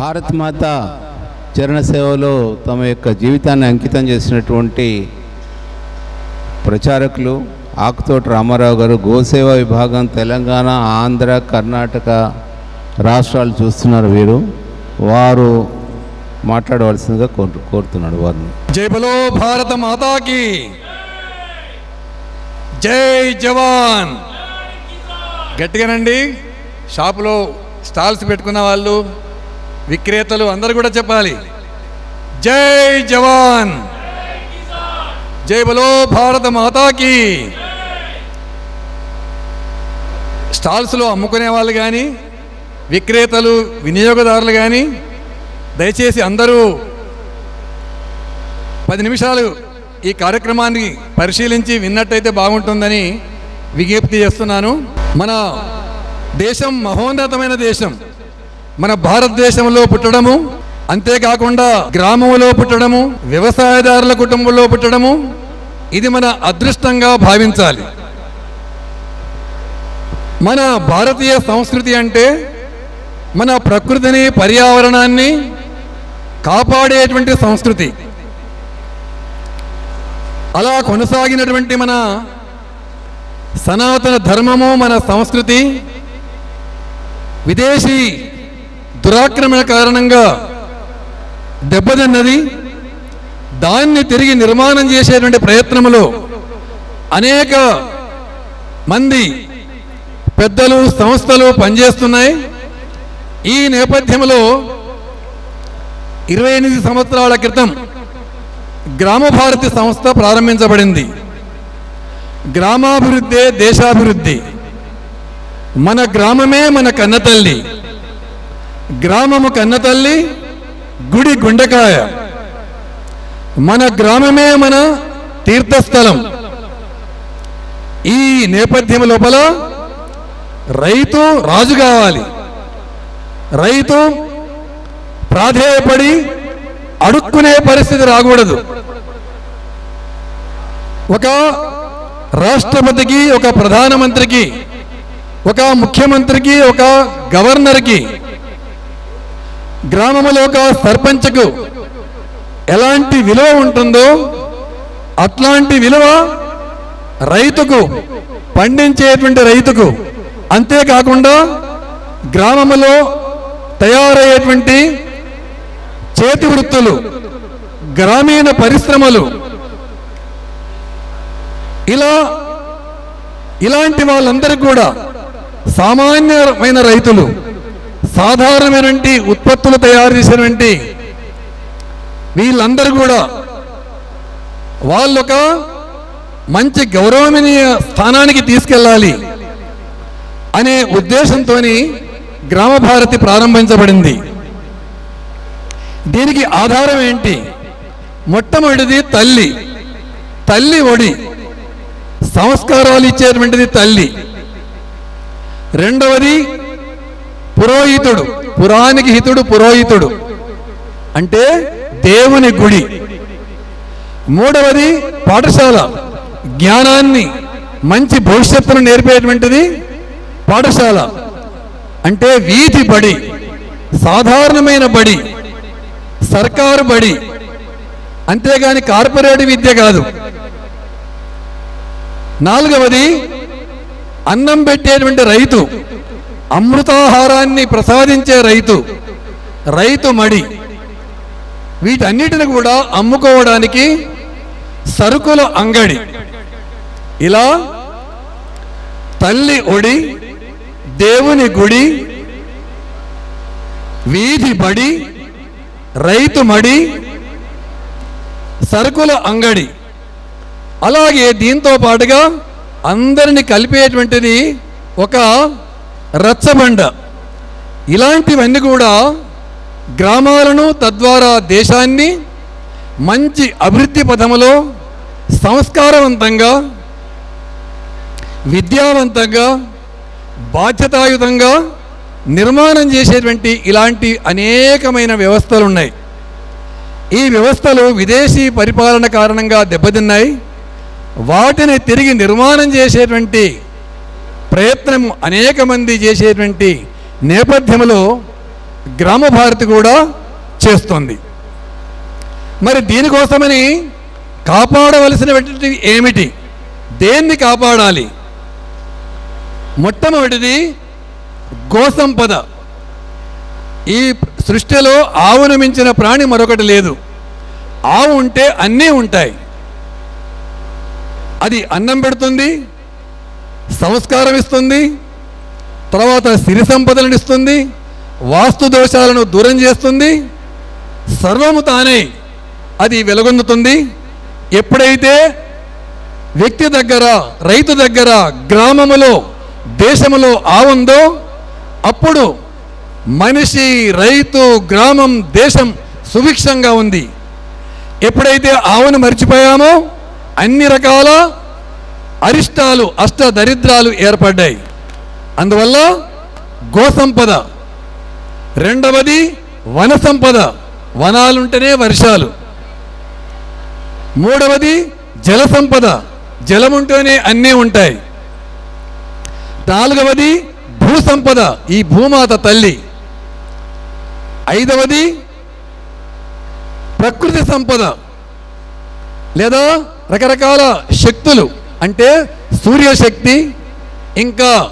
భారత్ మాత చరణ సేవలో తమ యొక్క జీవితాన్ని అంకితం చేసినటువంటి ప్రచారకులు ఆకుతోటి రామారావు గారు గోసేవ విభాగం తెలంగాణ ఆంధ్ర కర్ణాటక రాష్ట్రాలు చూస్తున్నారు వీరు. వారు మాట్లాడవలసిందిగా కోరు కోరుతున్నాడు వారిని. జై బలో భారత మాతాకి. జై జవాన్. గట్టిగానండి. షాపులో స్టాల్స్ పెట్టుకున్న వాళ్ళు విక్రేతలు అందరు కూడా చెప్పాలి. జై జవాన్. జై బలో భారత మాతాకి స్టాల్స్లో అమ్ముకునే వాళ్ళు కానీ విక్రేతలు వినియోగదారులు కానీ దయచేసి అందరూ పది నిమిషాలు ఈ కార్యక్రమాన్ని పరిశీలించి విన్నట్టయితే బాగుంటుందని విజ్ఞప్తి చేస్తున్నాను. మన దేశం మహోన్నతమైన దేశం. మన భారతదేశంలో పుట్టడము అంతేకాకుండా గ్రామంలో పుట్టడము వ్యవసాయదారుల కుటుంబంలో పుట్టడము ఇది మన అదృష్టంగా భావించాలి. మన భారతీయ సంస్కృతి అంటే మన ప్రకృతిని పర్యావరణాన్ని కాపాడేటువంటి సంస్కృతి. అలా కొనసాగినటువంటి మన సనాతన ధర్మము మన సంస్కృతి విదేశీ దురాక్రమణ కారణంగా దెబ్బతిన్నది. దాన్ని తిరిగి నిర్మాణం చేసేటువంటి ప్రయత్నములో అనేక మంది పెద్దలు సంస్థలు పనిచేస్తున్నాయి. ఈ నేపథ్యంలో ఇరవై ఎనిమిది సంవత్సరాల క్రితం గ్రామభారతి సంస్థ ప్రారంభించబడింది. గ్రామాభివృద్ధే దేశాభివృద్ధి. మన గ్రామమే మన కన్నతల్లి. గ్రామము కన్నతల్లి గుడి గుండెకాయ. మన గ్రామమే మన తీర్థస్థలం. ఈ నేపథ్యం లోపల రైతు రాజు కావాలి. రైతు ప్రాధేయపడి అడుక్కునే పరిస్థితి రాకూడదు. ఒక రాష్ట్రపతికి ఒక ప్రధానమంత్రికి ఒక ముఖ్యమంత్రికి ఒక గవర్నర్కి గ్రామంలో ఒక సర్పంచ్కు ఎలాంటి విలువ ఉంటుందో అట్లాంటి విలువ రైతుకు పండించేటువంటి రైతుకు. అంతేకాకుండా గ్రామంలో తయారయ్యేటువంటి చేతి వృత్తులు గ్రామీణ పరిశ్రమలు ఇలా ఇలాంటి వాళ్ళందరికీ కూడా సామాన్యమైన రైతులు. సాధారణమైనటువంటి ఉత్పత్తులు తయారు చేసినటువంటి వీళ్ళందరూ కూడా వాళ్ళొక మంచి గౌరవనీయ స్థానానికి తీసుకెళ్ళాలి అనే ఉద్దేశంతో గ్రామ భారతి ప్రారంభించబడింది. దీనికి ఆధారం ఏంటి? మొట్టమొదటిది తల్లి. తల్లి ఒడి. సంస్కారాలు ఇచ్చేటువంటిది తల్లి. రెండవది పురోహితుడు పురానికి హితుడు పురోహితుడు. అంటే దేవుని గుడి. మూడవది పాఠశాల. జ్ఞానాన్ని మంచి భవిష్యత్తును నేర్పేటువంటిది పాఠశాల. అంటే వీధి బడి సాధారణమైన బడి సర్కారు బడి. అంతేగాని కార్పొరేట్ విద్య కాదు. నాలుగవది అన్నం పెట్టేటువంటి రైతు. అమృతాహారాన్ని ప్రసాదించే రైతు రైతు మడి. వీటన్నిటిని కూడా అమ్ముకోవడానికి సరుకుల అంగడి. ఇలా తల్లి ఒడి దేవుని గుడి వీధి బడి రైతు మడి సరుకుల అంగడి. అలాగే దీంతో పాటుగా అందరిని కలిపేటువంటిది ఒక రచ్చబండ. ఇలాంటివన్నీ కూడా గ్రామాలను తద్వారా దేశాన్ని మంచి అభివృద్ధి పథములో సంస్కారవంతంగా విద్యావంతంగా బాధ్యతాయుతంగా నిర్మాణం చేసేటువంటి ఇలాంటి అనేకమైన వ్యవస్థలు ఉన్నాయి ఈ వ్యవస్థలు విదేశీ పరిపాలన కారణంగా దెబ్బతిన్నాయి. వాటిని తిరిగి నిర్మాణం చేసేటువంటి ప్రయత్నం అనేక మంది చేసేటువంటి నేపథ్యంలో గ్రామ భారతి కూడా చేస్తోంది. మరి దీనికోసమని కాపాడవలసినటువంటివి ఏమిటి? దేన్ని కాపాడాలి? మొట్టమొదటిది గోసంపద. ఈ సృష్టిలో ఆవును మించిన ప్రాణి మరొకటి లేదు. ఆవు ఉంటే అన్నీ ఉంటాయి. అది అన్నం పెడుతుంది సంస్కారం ఇస్తుంది తర్వాత సిరి సంపదలను ఇస్తుంది వాస్తు దోషాలను దూరం చేస్తుంది సర్వము తానే అది వెలుగొందుతుంది. ఎప్పుడైతే వ్యక్తి దగ్గర రైతు దగ్గర గ్రామములో దేశములో ఆవుందో అప్పుడు మనిషి రైతు గ్రామం దేశం సుభిక్షంగా ఉంది. ఎప్పుడైతే ఆవును మర్చిపోయామో అన్ని రకాల అరిష్టాలు అష్ట దరిద్రాలు ఏర్పడ్డాయి. అందువల్ల గోసంపద. రెండవది వన సంపద. వనాలుంటేనే వర్షాలు. మూడవది జల సంపద. జలముంటేనే అన్నీ ఉంటాయి. నాలుగవది భూ సంపద. ఈ భూమాత తల్లి. ఐదవది ప్రకృతి సంపద. లేదా రకరకాల శక్తులు. అంటే సూర్యశక్తి ఇంకా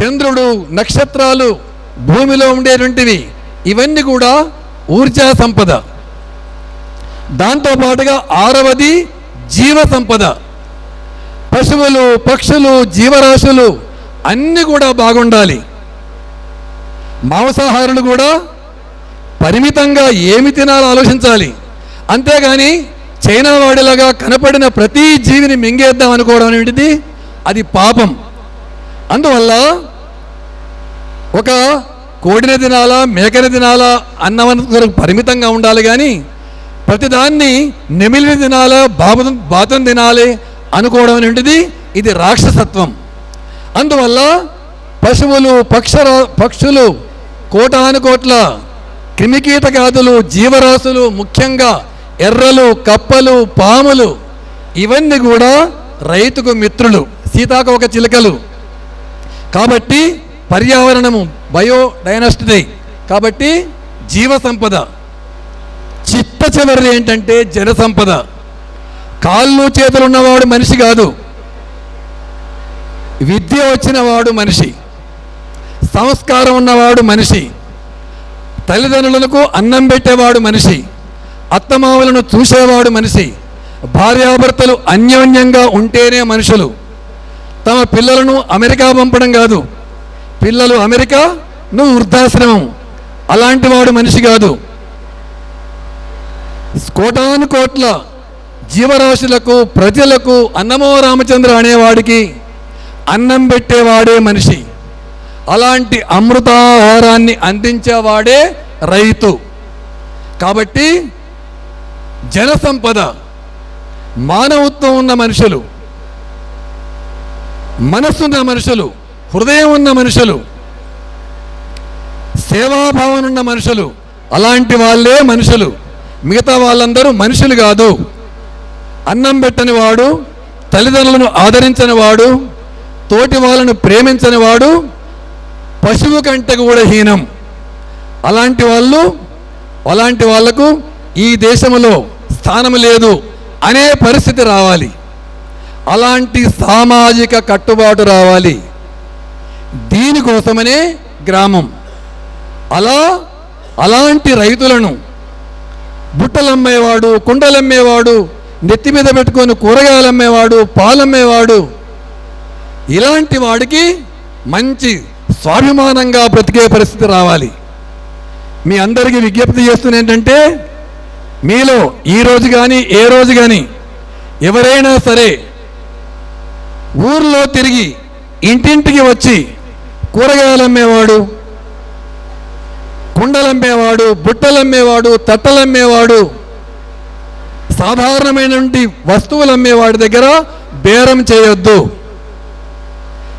చంద్రుడు నక్షత్రాలు భూమిలో ఉండేటువంటివి. ఇవన్నీ కూడా ఊర్జా సంపద. దాంతో పాటుగా ఆరవది జీవ సంపద. పశువులు పక్షులు జీవరాశులు అన్నీ కూడా బాగుండాలి. మాంసాహారులు కూడా పరిమితంగా ఏమి తినాలో ఆలోచించాలి. అంతేగాని చైనా వాడిలాగా కనపడిన ప్రతి జీవిని మింగేద్దాం అనుకోవడం అనేటిది అది పాపం. అందువల్ల ఒక కోడిని తినాలా మేకని తినాలా అన్నవరకు పరిమితంగా ఉండాలి కానీ ప్రతిదాన్ని నెమిలిని తినాలా బాబు బాతం తినాలి అనుకోవడం అనేటిది ఇది రాక్షసత్వం. అందువల్ల పశువులు పక్షర పక్షులు కోటానుకోట్ల క్రిమికీటకాదులు జీవరాశులు ముఖ్యంగా ఎర్రలు కప్పలు పాములు ఇవన్నీ కూడా రైతుకు మిత్రులు సీతాకోక చిలుకలు. కాబట్టి పర్యావరణము బయోడైనస్టీ కాబట్టి జీవ సంపద. చిట్ట చివరి ఏంటంటే జన సంపద. కాళ్ళు చేతులు ఉన్నవాడు మనిషి కాదు. విద్య వచ్చినవాడు మనిషి. సంస్కారం ఉన్నవాడు మనిషి. తల్లిదండ్రులకు అన్నం పెట్టేవాడు మనిషి. అత్తమావులను చూసేవాడు మనిషి. భార్యాభర్తలు అన్యోన్యంగా ఉంటేనే మనుషులు. తమ పిల్లలను అమెరికా పంపడం కాదు. పిల్లలు అమెరికా నువ్వు వృద్ధాశ్రమం. అలాంటి వాడు మనిషి కాదు. కోటాను కోట్ల జీవరాశులకు ప్రజలకు అన్నమో రామచంద్ర అనేవాడికి అన్నం పెట్టేవాడే మనిషి. అలాంటి అమృతాహారాన్ని అందించేవాడే రైతు. కాబట్టి జనసంపద మానవత్వం ఉన్న మనుషులు మనస్సున్న మనుషులు హృదయం ఉన్న మనుషులు సేవాభావం ఉన్న మనుషులు అలాంటి వాళ్ళే మనుషులు. మిగతా వాళ్ళందరూ మనుషులు కాదు. అన్నం పెట్టని వాడు తల్లిదండ్రులను ఆదరించని వాడు తోటి వాళ్ళను ప్రేమించని వాడు పశువు కంటే కూడా హీనం. అలాంటి వాళ్ళు అలాంటి వాళ్ళకు ఈ దేశంలో స్థానం లేదు అనే పరిస్థితి రావాలి. అలాంటి సామాజిక కట్టుబాటు రావాలి. దీనికోసమనే గ్రామం. అలా అలాంటి రైతులను బుట్టలమ్మేవాడు కుండలమ్మేవాడు నెత్తి మీద పెట్టుకొని కూరగాయలు అమ్మేవాడు పాలమ్మేవాడు ఇలాంటి వాడికి మంచి స్వాభిమానంగా బ్రతికే పరిస్థితి రావాలి. మీ అందరికీ విజ్ఞప్తి చేస్తున్న ఏంటంటే మీలో ఈ రోజు కానీ ఏ రోజు కానీ ఎవరైనా సరే ఊర్లో తిరిగి ఇంటింటికి వచ్చి కూరగాయలు అమ్మేవాడు కుండలు అమ్మేవాడు బుట్టలు అమ్మేవాడు తట్టలు అమ్మేవాడు సాధారణమైనటువంటి వస్తువులు అమ్మేవాడి దగ్గర బేరం చేయొద్దు.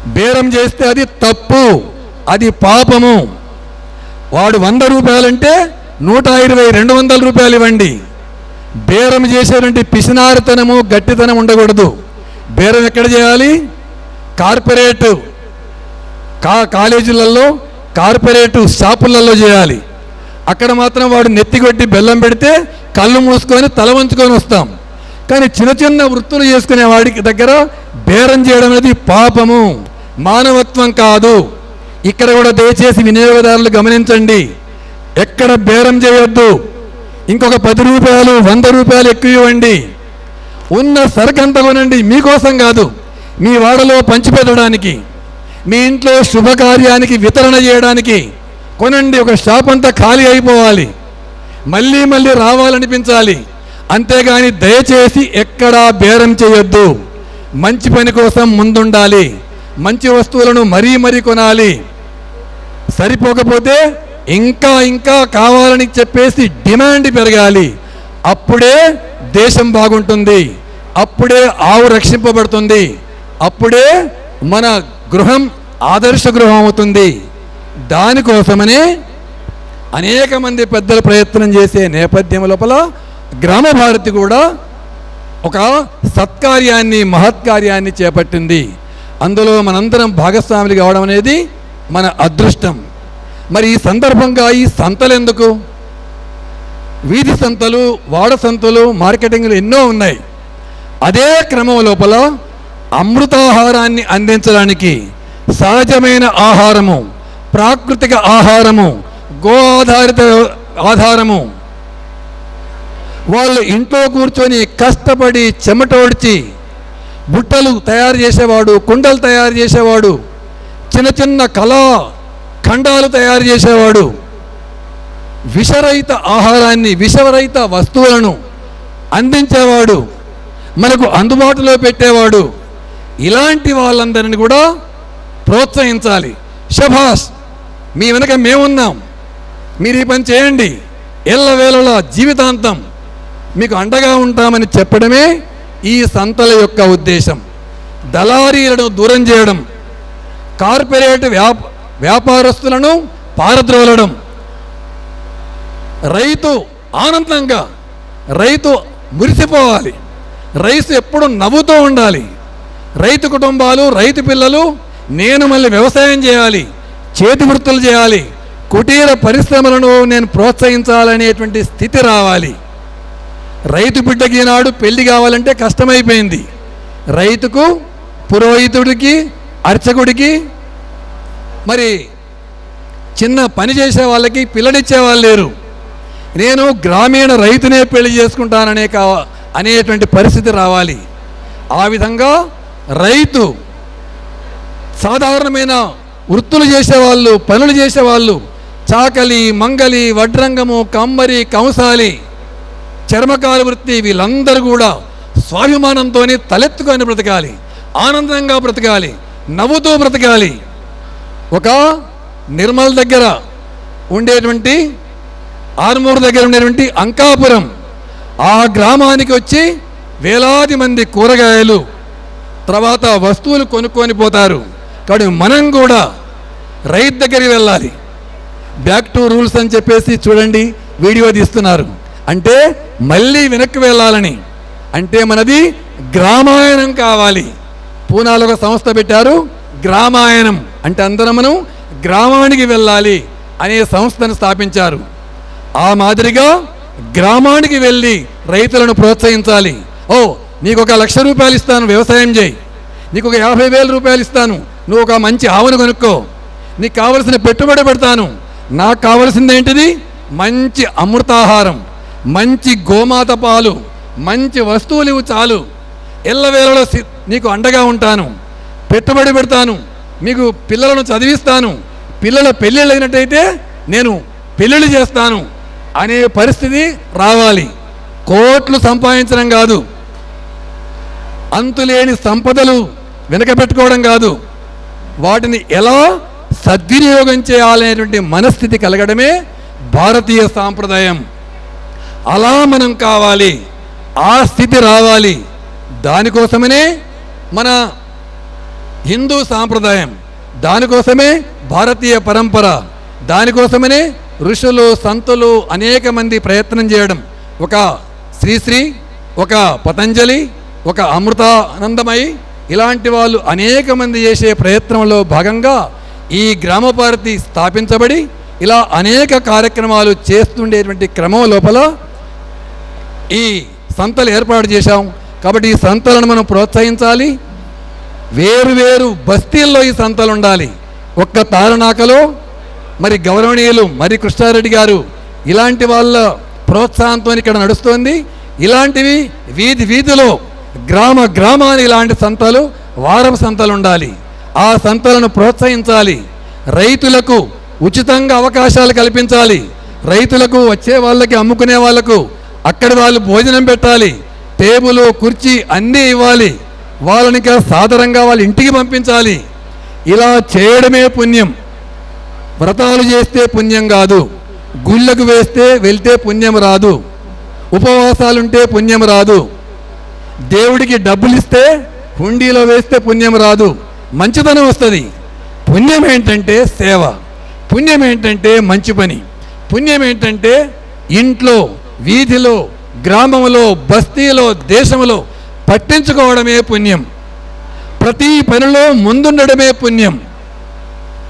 బేరం చేస్తే అది తప్పు అది పాపము. వాడు వంద రూపాయలంటే నూట ఇరవై రెండు వందల రూపాయలు ఇవ్వండి. బేరం చేసేటువంటి పిసినారితనము గట్టితనం ఉండకూడదు. బేరం ఎక్కడ చేయాలి? కార్పొరేట్ కా కాలేజీలలో కార్పొరేట్ షాపులలో చేయాలి. అక్కడ మాత్రం వాడు నెత్తికొట్టి బెల్లం పెడితే కళ్ళు మూసుకొని తల వంచుకొని వస్తాం. కానీ చిన్న చిన్న వృత్తులు చేసుకునే వాడికి దగ్గర బేరం చేయడం అనేది పాపము. మానవత్వం కాదు. ఇక్కడ కూడా దయచేసి వినియోగదారులు గమనించండి. ఎక్కడ బేరం చేయొద్దు. ఇంకొక పది రూపాయలు వంద రూపాయలు ఎక్కువ ఇవ్వండి. ఉన్న సరుకంతా కొనండి మీకోసం కాదు మీ వాడలో పంచిపెట్టడానికి మీ ఇంట్లో శుభకార్యానికి వితరణ చేయడానికి కొనండి ఒక షాప్ అంతా ఖాళీ అయిపోవాలి. మళ్ళీ మళ్ళీ రావాలనిపించాలి. అంతేగాని దయచేసి ఎక్కడా బేరం చేయొద్దు. మంచి పని కోసం ముందుండాలి. మంచి వస్తువులను మరీ మరీ కొనాలి. సరిపోకపోతే ఇంకా ఇంకా కావాలని చెప్పేసి డిమాండ్ పెరగాలి. అప్పుడే దేశం బాగుంటుంది. అప్పుడే ఆవు రక్షింపబడుతుంది. అప్పుడే మన గృహం ఆదర్శ గృహం అవుతుంది. దానికోసమనే అనేక మంది పెద్దలు ప్రయత్నం చేసే నేపథ్యం లోపల గ్రామ భారతి కూడా ఒక సత్కార్యాన్ని మహత్కార్యాన్ని చేపట్టింది. అందులో మనందరం భాగస్వాములు కావడం అనేది మన అదృష్టం. మరి ఈ సందర్భంగా ఈ సంతలు ఎందుకు? వీధి సంతలు వాడ సంతలు మార్కెటింగ్లు ఎన్నో ఉన్నాయి. అదే క్రమం లోపల అమృతాహారాన్ని అందించడానికి సహజమైన ఆహారము ప్రాకృతిక ఆహారము గో ఆధారిత ఆధారము. వాళ్ళు ఇంట్లో కూర్చొని కష్టపడి చెమటోడ్చి బుట్టలు తయారు చేసేవాడు కుండలు తయారు చేసేవాడు చిన్న చిన్న కళా ఖండాలు తయారు చేసేవాడు. విషరహిత ఆహారాన్ని విషరహిత వస్తువులను అందించేవాడు. మనకు అందుబాటులో పెట్టేవాడు. ఇలాంటి వాళ్ళందరిని కూడా ప్రోత్సహించాలి. శభాష్ మీ వెనక మేమున్నాం. మీరు ఈ పని చేయండి. ఎల్లవేళలా జీవితాంతం మీకు అండగా ఉంటామని చెప్పడమే ఈ సంతల యొక్క ఉద్దేశం. దళారీలను దూరం చేయడం కార్పొరేట్ వ్యాప వ్యాపారస్తులను పారద్రోలడం. రైతు ఆనందంగా రైతు మురిసిపోవాలి. రైతు ఎప్పుడు నవ్వుతూ ఉండాలి. రైతు కుటుంబాలు రైతు పిల్లలు నేను మళ్ళీ వ్యవసాయం చేయాలి చేతి వృత్తులు చేయాలి కుటీర పరిశ్రమలను నేను ప్రోత్సహించాలనేటువంటి స్థితి రావాలి. రైతు బిడ్డకి ఈనాడు పెళ్ళి కావాలంటే కష్టమైపోయింది. రైతుకు పురోహితుడికి అర్చకుడికి మరి చిన్న పని చేసే వాళ్ళకి పిల్లనిచ్చే వాళ్ళు లేరు. నేను గ్రామీణ రైతునే పెళ్ళి చేసుకుంటాననే కావ అనేటువంటి పరిస్థితి రావాలి. ఆ విధంగా రైతు సాధారణమైన వృత్తులు చేసేవాళ్ళు పనులు చేసేవాళ్ళు చాకలి మంగలి వడ్రంగము కమ్మరి కంసాలి చర్మకాల వృత్తి వీళ్ళందరూ కూడా స్వాభిమానంతోనే తలెత్తుకొని బ్రతకాలి ఆనందంగా బ్రతకాలి నవ్వుతూ బ్రతకాలి. ఒక నిర్మల్ దగ్గర ఉండేటువంటి ఆర్మూరు దగ్గర ఉండేటువంటి అంకాపురం. ఆ గ్రామానికి వచ్చి వేలాది మంది కూరగాయలు తర్వాత వస్తువులు కొనుక్కొని పోతారు. కానీ మనం కూడా రైతు దగ్గరికి వెళ్ళాలి. బ్యాక్ టు రూల్స్ అని చెప్పేసి చూడండి వీడియో తీస్తున్నారు. అంటే మళ్ళీ వెనక్కి వెళ్ళాలని. అంటే మనది గ్రామాయణం కావాలి. పూనాలో ఒక సంస్థ పెట్టారు గ్రామాయణం. అంటే అందరం మనం గ్రామానికి వెళ్ళాలి అనే సంస్థను స్థాపించారు. ఆ మాదిరిగా గ్రామానికి వెళ్ళి రైతులను ప్రోత్సహించాలి. ఓ నీకు ఒక లక్ష రూపాయలు ఇస్తాను వ్యవసాయం చేయి. నీకు ఒక యాభై వేల రూపాయలు ఇస్తాను నువ్వు ఒక మంచి ఆవును కొనుక్కో. నీకు కావలసిన పెట్టుబడి పెడతాను. నాకు కావలసింది ఏంటిది? మంచి అమృతాహారం మంచి గోమాత పాలు మంచి వస్తువులు ఇవి చాలు. ఎల్లవేళలో నీకు అండగా ఉంటాను. పెట్టుబడి పెడతాను. మీకు పిల్లలను చదివిస్తాను. పిల్లల పెళ్ళిళ్ళు అయినట్టయితే నేను పెళ్ళిళ్ళు చేస్తాను అనే పరిస్థితి రావాలి. కోట్లు సంపాదించడం కాదు. అంతులేని సంపదలు వెనకబెట్టుకోవడం కాదు. వాటిని ఎలా సద్వినియోగం చేయాలనేటువంటి మనస్థితి కలగడమే భారతీయ సాంప్రదాయం. అలా మనం కావాలి. ఆ స్థితి రావాలి. దానికోసమనే మన హిందూ సాంప్రదాయం. దానికోసమే భారతీయ పరంపర. దానికోసమనే ఋషులు సంతులు అనేక మంది ప్రయత్నం చేయడం. ఒక శ్రీశ్రీ ఒక పతంజలి ఒక అమృతానందమై ఇలాంటి వాళ్ళు అనేక మంది చేసే ప్రయత్నంలో భాగంగా ఈ గ్రామ భారతి స్థాపించబడి ఇలా అనేక కార్యక్రమాలు చేస్తుండేటువంటి క్రమం లోపల ఈ సంతలు ఏర్పాటు చేశాం. కాబట్టి ఈ సంతలను మనం ప్రోత్సహించాలి. వేరు వేరు బస్తీల్లో ఈ సంతలు ఉండాలి. ఒక్క తారనాకలో మరి గౌరవనీయులు మరి కృష్ణారెడ్డి గారు ఇలాంటి వాళ్ళ ప్రోత్సాహంతో ఇక్కడ నడుస్తోంది. ఇలాంటివి వీధి వీధిలో గ్రామ గ్రామాన్ని ఇలాంటి సంతలు వారం సంతలు ఉండాలి. ఆ సంతలను ప్రోత్సహించాలి. రైతులకు ఉచితంగా అవకాశాలు కల్పించాలి. రైతులకు వచ్చే వాళ్ళకి అమ్ముకునే వాళ్ళకు అక్కడ వాళ్ళు భోజనం పెట్టాలి. టేబుల్ కుర్చీ అన్నీ ఇవ్వాలి. వాళ్ళని ఇంకా సాదరంగా వాళ్ళ ఇంటికి పంపించాలి. ఇలా చేయడమే పుణ్యం. వ్రతాలు చేస్తే పుణ్యం కాదు. గుళ్ళకు వేస్తే వెళ్తే పుణ్యం రాదు. ఉపవాసాలుంటే పుణ్యం రాదు. దేవుడికి డబ్బులు ఇస్తే హుండీలో వేస్తే పుణ్యం రాదు. మంచితనం వస్తుంది. పుణ్యం ఏంటంటే సేవ. పుణ్యం ఏంటంటే మంచి పని. పుణ్యం ఏంటంటే ఇంట్లో వీధిలో గ్రామంలో బస్తీలో దేశంలో పట్టించుకోవడమే పుణ్యం. ప్రతి పనిలో ముందుండడమే పుణ్యం.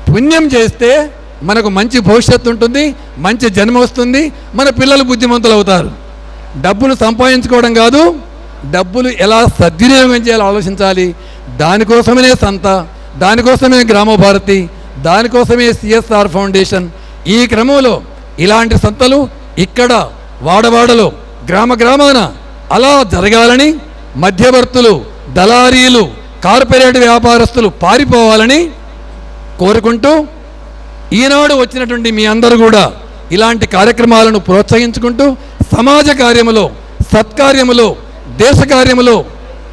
పుణ్యం చేస్తే మనకు మంచి భవిష్యత్తు ఉంటుంది మంచి జన్మ వస్తుంది మన పిల్లలు బుద్ధిమంతులు అవుతారు. డబ్బులు సంపాదించుకోవడం కాదు డబ్బులు ఎలా సద్వినియోగం చేయాలో ఆలోచించాలి. దానికోసమే సంత దానికోసమే గ్రామభారతి దానికోసమే సిఎస్ఆర్ ఫౌండేషన్. ఈ క్రమంలో ఇలాంటి సంతలు ఇక్కడ వాడవాడలో గ్రామ గ్రామాన అలా జరగాలని మధ్యవర్తులు దళారీలు కార్పొరేట్ వ్యాపారస్తులు పారిపోవాలని కోరుకుంటూ ఈనాడు వచ్చినటువంటి మీ అందరూ కూడా ఇలాంటి కార్యక్రమాలను ప్రోత్సహించుకుంటూ సమాజ కార్యములో సత్కార్యములో దేశ కార్యములో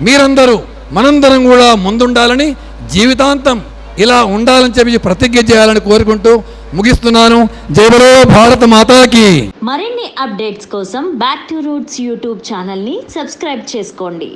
మీరందరూ మనందరం కూడా ముందుండాలని జీవితాంతం ఇలా ఉండాలని చెప్పి ప్రతిజ్ఞ చేయాలని కోరుకుంటూ ముగిస్తున్నాను. జై భారత మాతాకి. మరిన్ని అప్డేట్స్ కోసం బ్యాక్ టు రూట్స్ యూట్యూబ్ ఛానల్ని సబ్స్క్రైబ్ చేసుకోండి.